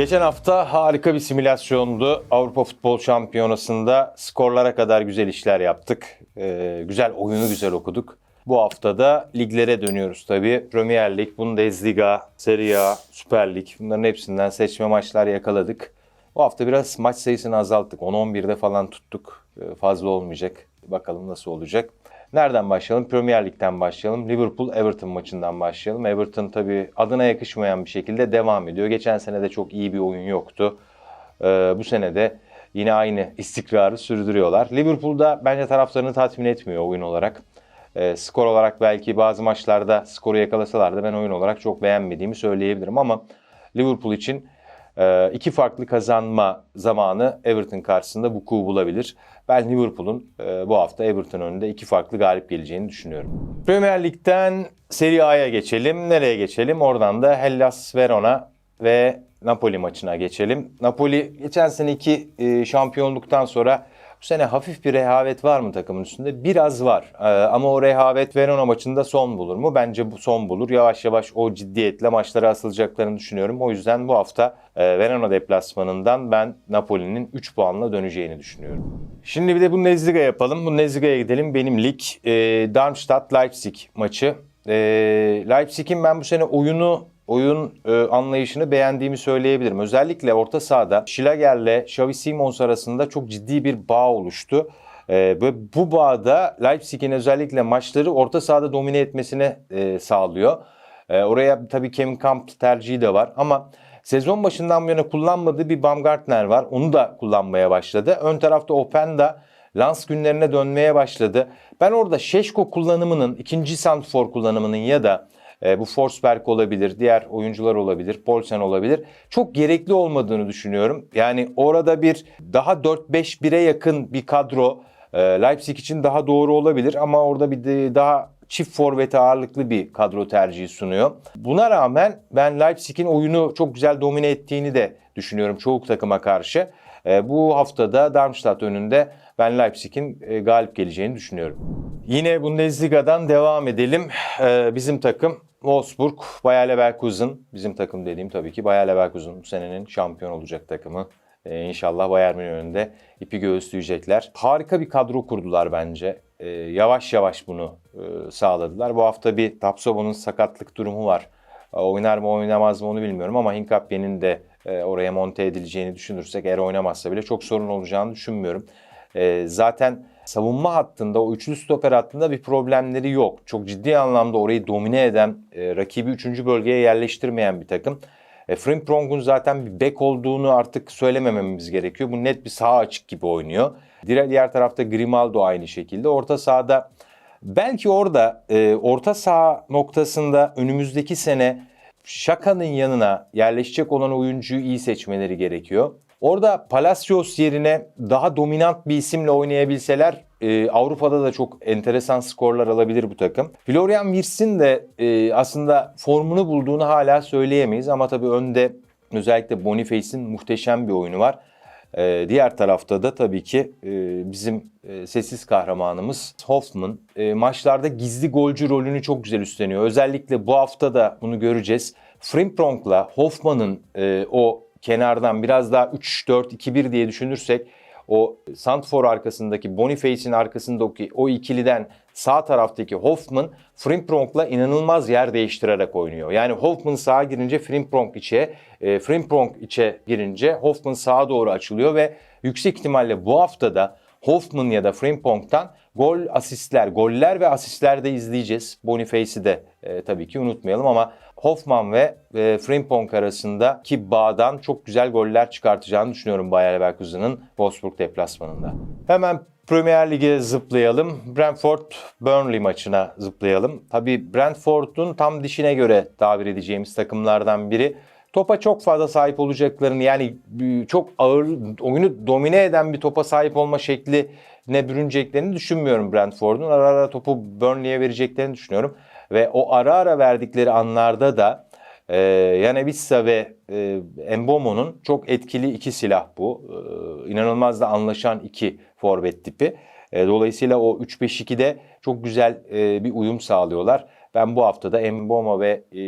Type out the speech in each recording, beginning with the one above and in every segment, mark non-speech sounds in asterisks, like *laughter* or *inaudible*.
Geçen hafta harika bir simülasyondu. Avrupa Futbol Şampiyonası'nda skorlara kadar güzel işler yaptık. Ee, güzel oyunu güzel okuduk. Bu hafta da liglere dönüyoruz tabii. Premier Lig, Bundesliga, Serie A, Süper Lig bunların hepsinden seçme maçlar yakaladık. Bu hafta biraz maç sayısını azalttık. 10-11'de falan tuttuk. Ee, fazla olmayacak. Bakalım nasıl olacak. Nereden başlayalım? Premier Lig'den başlayalım. Liverpool-Everton maçından başlayalım. Everton tabii adına yakışmayan bir şekilde devam ediyor. Geçen sene de çok iyi bir oyun yoktu. Ee, bu sene de yine aynı istikrarı sürdürüyorlar. Liverpool'da bence taraftarını tatmin etmiyor oyun olarak. Ee, skor olarak belki bazı maçlarda skoru yakalasalar da ben oyun olarak çok beğenmediğimi söyleyebilirim ama Liverpool için e, iki farklı kazanma zamanı Everton karşısında vuku bulabilir. Ben Liverpool'un e, bu hafta Everton önünde iki farklı galip geleceğini düşünüyorum. Premier Lig'den Serie A'ya geçelim. Nereye geçelim? Oradan da Hellas Verona ve Napoli maçına geçelim. Napoli geçen seneki e, şampiyonluktan sonra bu sene hafif bir rehavet var mı takımın üstünde? Biraz var. Ee, ama o rehavet Verona maçında son bulur mu? Bence bu son bulur. Yavaş yavaş o ciddiyetle maçlara asılacaklarını düşünüyorum. O yüzden bu hafta e, Verona deplasmanından ben Napoli'nin 3 puanla döneceğini düşünüyorum. Şimdi bir de Bundesliga yapalım. Bundesliga'ya gidelim. Benim lig e, Darmstadt-Leipzig maçı. E, Leipzig'in ben bu sene oyunu oyun e, anlayışını beğendiğimi söyleyebilirim. Özellikle orta sahada Schlager'le Xavi Simons arasında çok ciddi bir bağ oluştu. E, ve bu bağda Leipzig'in özellikle maçları orta sahada domine etmesine e, sağlıyor. E, oraya tabii Kevin Camp tercihi de var ama sezon başından bu yana kullanmadığı bir Baumgartner var. Onu da kullanmaya başladı. Ön tarafta Openda Lans günlerine dönmeye başladı. Ben orada Şeşko kullanımının, ikinci Sandfor kullanımının ya da e, bu Forsberg olabilir, diğer oyuncular olabilir, Polsen olabilir. Çok gerekli olmadığını düşünüyorum. Yani orada bir daha 4-5-1'e yakın bir kadro e, Leipzig için daha doğru olabilir ama orada bir de daha çift forvete ağırlıklı bir kadro tercihi sunuyor. Buna rağmen ben Leipzig'in oyunu çok güzel domine ettiğini de düşünüyorum çoğu takıma karşı. E, bu haftada Darmstadt önünde ben Leipzig'in e, galip geleceğini düşünüyorum. Yine Bundesliga'dan devam edelim. E, bizim takım Wolfsburg, Bayer Leverkusen. Bizim takım dediğim tabii ki Bayer Leverkusen bu senenin şampiyon olacak takımı. E, inşallah Bayern Münih önünde ipi göğüsleyecekler. Harika bir kadro kurdular bence. E, yavaş yavaş bunu e, sağladılar. Bu hafta bir Tapsobo'nun sakatlık durumu var. E, oynar mı oynamaz mı onu bilmiyorum ama Hinkapye'nin de e, oraya monte edileceğini düşünürsek eğer oynamazsa bile çok sorun olacağını düşünmüyorum. E, zaten savunma hattında o üçlü stoper hattında bir problemleri yok. Çok ciddi anlamda orayı domine eden, e, rakibi 3. bölgeye yerleştirmeyen bir takım. E, Frimpong'un zaten bir bek olduğunu artık söylemememiz gerekiyor. Bu net bir sağ açık gibi oynuyor. Diğer, diğer tarafta Grimaldo aynı şekilde. Orta sahada belki orada e, orta saha noktasında önümüzdeki sene Şaka'nın yanına yerleşecek olan oyuncuyu iyi seçmeleri gerekiyor. Orada Palacios yerine daha dominant bir isimle oynayabilseler e, Avrupa'da da çok enteresan skorlar alabilir bu takım. Florian Wirtz'in de e, aslında formunu bulduğunu hala söyleyemeyiz ama tabii önde özellikle Boniface'in muhteşem bir oyunu var. E, diğer tarafta da tabii ki e, bizim e, sessiz kahramanımız Hoffman e, maçlarda gizli golcü rolünü çok güzel üstleniyor. Özellikle bu hafta da bunu göreceğiz. Frimpong'la Hoffman'ın e, o kenardan biraz daha 3-4-2-1 diye düşünürsek o Santfor arkasındaki Boniface'in arkasındaki o ikiliden sağ taraftaki Hoffman Frimpong'la inanılmaz yer değiştirerek oynuyor. Yani Hoffman sağa girince Frimpong içe, e, Frimpong içe girince Hoffman sağa doğru açılıyor ve yüksek ihtimalle bu haftada Hoffman ya da Frimpong'tan gol asistler, goller ve asistler de izleyeceğiz. Boniface'i de e, tabii ki unutmayalım ama Hoffman ve e, Frimpong arasındaki bağdan çok güzel goller çıkartacağını düşünüyorum Bayer Leverkusen'ın Wolfsburg deplasmanında. Hemen Premier Lig'e zıplayalım. Brentford Burnley maçına zıplayalım. Tabii Brentford'un tam dişine göre tabir edeceğimiz takımlardan biri. Topa çok fazla sahip olacaklarını yani çok ağır oyunu domine eden bir topa sahip olma şekli ne bürüneceklerini düşünmüyorum Brentford'un. Ara ara topu Burnley'e vereceklerini düşünüyorum. Ve o ara ara verdikleri anlarda da e, Yanevissa ve e, Embomo'nun çok etkili iki silah bu. E, inanılmaz da anlaşan iki forvet tipi. E, dolayısıyla o 3-5-2'de çok güzel e, bir uyum sağlıyorlar. Ben bu haftada Embomo ve e,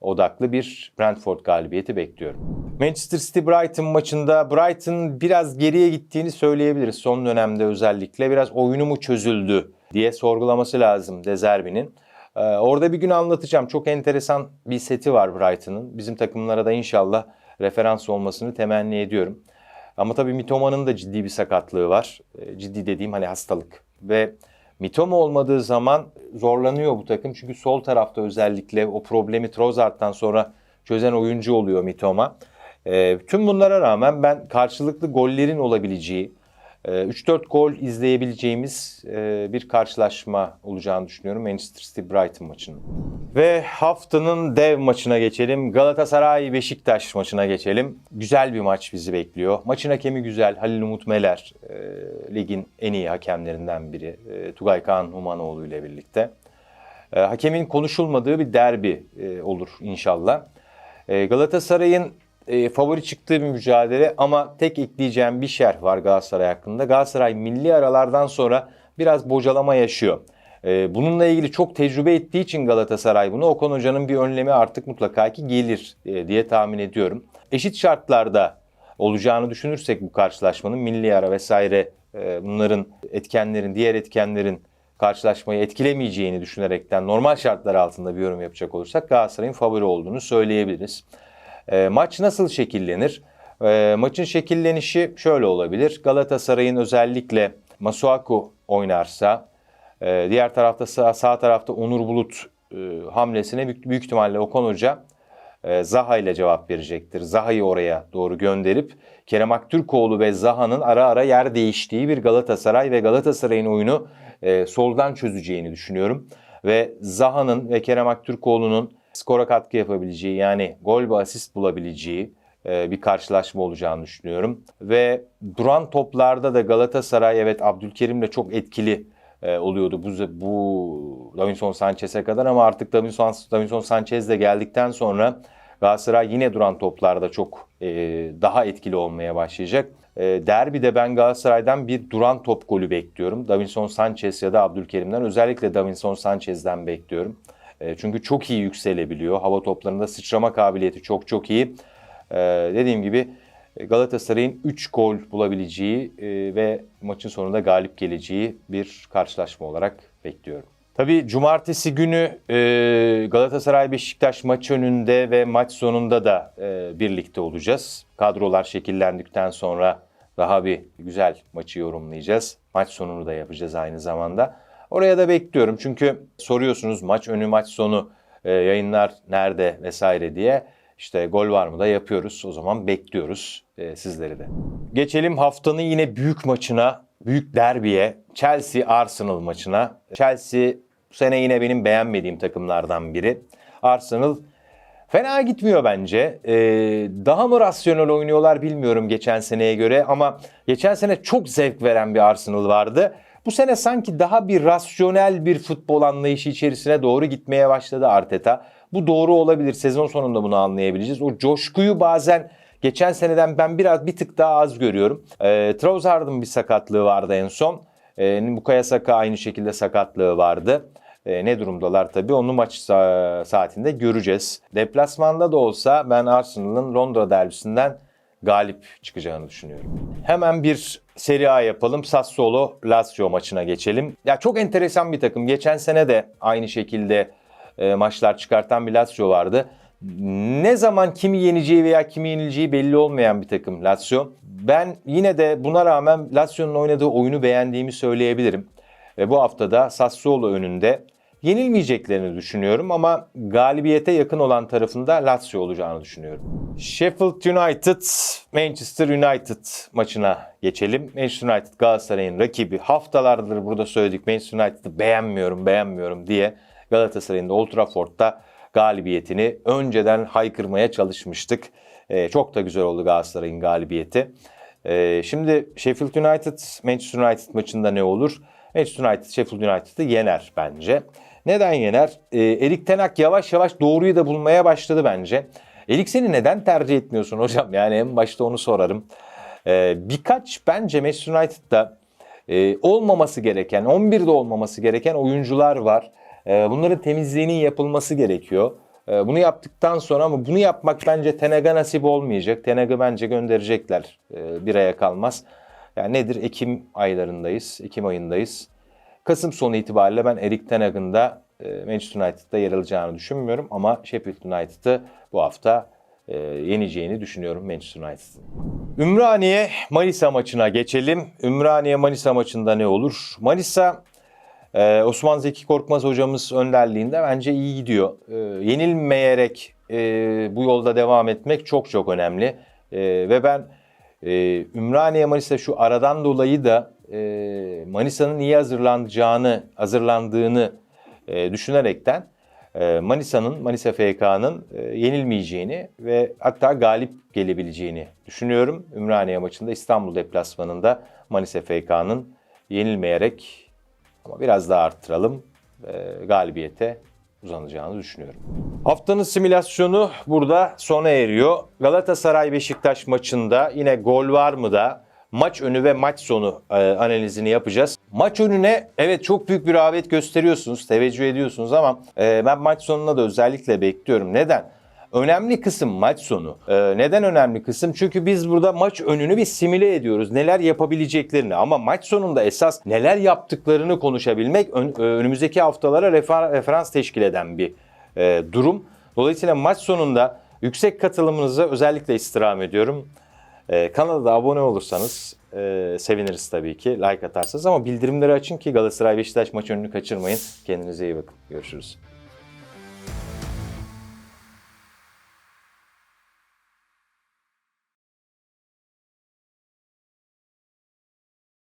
odaklı bir Brentford galibiyeti bekliyorum. Manchester City Brighton maçında Brighton biraz geriye gittiğini söyleyebiliriz son dönemde özellikle. Biraz oyunu mu çözüldü diye sorgulaması lazım Dezerbi'nin. Ee, orada bir gün anlatacağım. Çok enteresan bir seti var Brighton'ın. Bizim takımlara da inşallah referans olmasını temenni ediyorum. Ama tabii Mitoma'nın da ciddi bir sakatlığı var. Ee, Ciddi dediğim hani hastalık. Ve Mitoma olmadığı zaman zorlanıyor bu takım. Çünkü sol tarafta özellikle o problemi Trossard'dan sonra çözen oyuncu oluyor Mitoma. Ee, tüm bunlara rağmen ben karşılıklı gollerin olabileceği, e, 3-4 gol izleyebileceğimiz e, bir karşılaşma olacağını düşünüyorum Manchester City Brighton maçının. Ve haftanın dev maçına geçelim. Galatasaray Beşiktaş maçına geçelim. Güzel bir maç bizi bekliyor. Maçın hakemi güzel. Halil Umut Meler e, ligin en iyi hakemlerinden biri. E, Tugay Kaan Humanoğlu ile birlikte. Hakemin konuşulmadığı bir derbi olur inşallah. Galatasaray'ın e, favori çıktığı bir mücadele ama tek ekleyeceğim bir şerh var Galatasaray hakkında. Galatasaray milli aralardan sonra biraz bocalama yaşıyor. E, bununla ilgili çok tecrübe ettiği için Galatasaray bunu Okan Hoca'nın bir önlemi artık mutlaka ki gelir e, diye tahmin ediyorum. Eşit şartlarda olacağını düşünürsek bu karşılaşmanın milli ara vesaire e, bunların etkenlerin, diğer etkenlerin karşılaşmayı etkilemeyeceğini düşünerekten normal şartlar altında bir yorum yapacak olursak Galatasaray'ın favori olduğunu söyleyebiliriz. E, maç nasıl şekillenir? E, maçın şekillenişi şöyle olabilir. Galatasaray'ın özellikle Masuaku oynarsa, e, diğer tarafta sağ, sağ tarafta Onur Bulut e, hamlesine büyük, büyük ihtimalle Okan Hoca e, Zaha ile cevap verecektir. Zaha'yı oraya doğru gönderip Kerem Aktürkoğlu ve Zaha'nın ara ara yer değiştiği bir Galatasaray ve Galatasaray'ın oyunu e, soldan çözeceğini düşünüyorum. Ve Zaha'nın ve Kerem Aktürkoğlu'nun skora katkı yapabileceği yani gol ve asist bulabileceği e, bir karşılaşma olacağını düşünüyorum. Ve duran toplarda da Galatasaray evet Abdülkerim'le çok etkili e, oluyordu bu, bu Davinson Sanchez'e kadar ama artık Davinson, Davinson Sanchez de geldikten sonra Galatasaray yine duran toplarda çok e, daha etkili olmaya başlayacak. E, derbide ben Galatasaray'dan bir duran top golü bekliyorum. Davinson Sanchez ya da Abdülkerim'den özellikle Davinson Sanchez'den bekliyorum. E, çünkü çok iyi yükselebiliyor. Hava toplarında sıçrama kabiliyeti çok çok iyi. E, dediğim gibi Galatasaray'ın 3 gol bulabileceği e, ve maçın sonunda galip geleceği bir karşılaşma olarak bekliyorum. Tabii cumartesi günü e, Galatasaray Beşiktaş maç önünde ve maç sonunda da e, birlikte olacağız. Kadrolar şekillendikten sonra daha bir güzel maçı yorumlayacağız. Maç sonunu da yapacağız aynı zamanda. Oraya da bekliyorum çünkü soruyorsunuz maç önü maç sonu e, yayınlar nerede vesaire diye. İşte gol var mı da yapıyoruz. O zaman bekliyoruz e, sizleri de. Geçelim haftanın yine büyük maçına, büyük derbiye. Chelsea Arsenal maçına. Chelsea bu sene yine benim beğenmediğim takımlardan biri. Arsenal fena gitmiyor bence. Ee, daha mı rasyonel oynuyorlar bilmiyorum geçen seneye göre ama geçen sene çok zevk veren bir Arsenal vardı. Bu sene sanki daha bir rasyonel bir futbol anlayışı içerisine doğru gitmeye başladı Arteta. Bu doğru olabilir. Sezon sonunda bunu anlayabileceğiz. O coşkuyu bazen geçen seneden ben biraz bir tık daha az görüyorum. E, Trossard'ın bir sakatlığı vardı en son. E, Bukayo Saka aynı şekilde sakatlığı vardı. E, ne durumdalar tabii onu maç sa- saatinde göreceğiz. Deplasmanda da olsa ben Arsenal'ın Londra derbisinden galip çıkacağını düşünüyorum. Hemen bir Serie A yapalım. Sassuolo Lazio maçına geçelim. Ya çok enteresan bir takım. Geçen sene de aynı şekilde e, maçlar çıkartan bir Lazio vardı. Ne zaman kimi yeneceği veya kimi yenileceği belli olmayan bir takım Lazio. Ben yine de buna rağmen Lazio'nun oynadığı oyunu beğendiğimi söyleyebilirim. Ve bu haftada Sassuolo önünde yenilmeyeceklerini düşünüyorum ama galibiyete yakın olan tarafında Lazio olacağını düşünüyorum. Sheffield United, Manchester United maçına geçelim. Manchester United Galatasaray'ın rakibi. Haftalardır burada söyledik Manchester United'ı beğenmiyorum, beğenmiyorum diye Galatasaray'ın da Old Trafford'da galibiyetini önceden haykırmaya çalışmıştık. Ee, çok da güzel oldu Galatasaray'ın galibiyeti. Ee, şimdi Sheffield United, Manchester United maçında ne olur? Manchester United, Sheffield United'ı yener bence. Neden yener? Ee, Erik Ten Hag yavaş yavaş doğruyu da bulmaya başladı bence. Erik seni neden tercih etmiyorsun hocam? *laughs* Yani en başta onu sorarım. Ee, birkaç bence Manchester United'da e, olmaması gereken, 11'de olmaması gereken oyuncular var. E, bunların temizliğinin yapılması gerekiyor. E, bunu yaptıktan sonra ama bunu yapmak bence Tenag'a nasip olmayacak. Tenag'ı bence gönderecekler. E, bir aya kalmaz. Yani nedir? Ekim aylarındayız. Ekim ayındayız. Kasım sonu itibariyle ben Erik Ten Hag'ın da e, Manchester United'da yer alacağını düşünmüyorum. Ama Sheffield United'ı bu hafta e, yeneceğini düşünüyorum Manchester United'ın. Ümraniye Manisa maçına geçelim. Ümraniye Manisa maçında ne olur? Manisa ee, Osman Zeki Korkmaz hocamız önderliğinde bence iyi gidiyor. Ee, yenilmeyerek e, bu yolda devam etmek çok çok önemli. Ee, ve ben e, Ümraniye Manisa şu aradan dolayı da e, Manisa'nın iyi hazırlanacağını, hazırlandığını e, düşünerekten e, Manisa'nın, Manisa FK'nın e, yenilmeyeceğini ve hatta galip gelebileceğini düşünüyorum. Ümraniye maçında İstanbul deplasmanında Manisa FK'nın yenilmeyerek ama biraz daha arttıralım. E, galibiyete uzanacağını düşünüyorum. Haftanın simülasyonu burada sona eriyor. Galatasaray Beşiktaş maçında yine gol var mı da maç önü ve maç sonu e, analizini yapacağız. Maç önüne evet çok büyük bir rağbet gösteriyorsunuz, teveccüh ediyorsunuz ama e, ben maç sonuna da özellikle bekliyorum. Neden? Önemli kısım maç sonu. Ee, neden önemli kısım? Çünkü biz burada maç önünü bir simüle ediyoruz. Neler yapabileceklerini ama maç sonunda esas neler yaptıklarını konuşabilmek ön- e, önümüzdeki haftalara refer- referans teşkil eden bir e, durum. Dolayısıyla maç sonunda yüksek katılımınızı özellikle istirham ediyorum. Ee, kanala da abone olursanız e, seviniriz tabii ki. Like atarsanız ama bildirimleri açın ki Galatasaray Beşiktaş maç önünü kaçırmayın. Kendinize iyi bakın. Görüşürüz.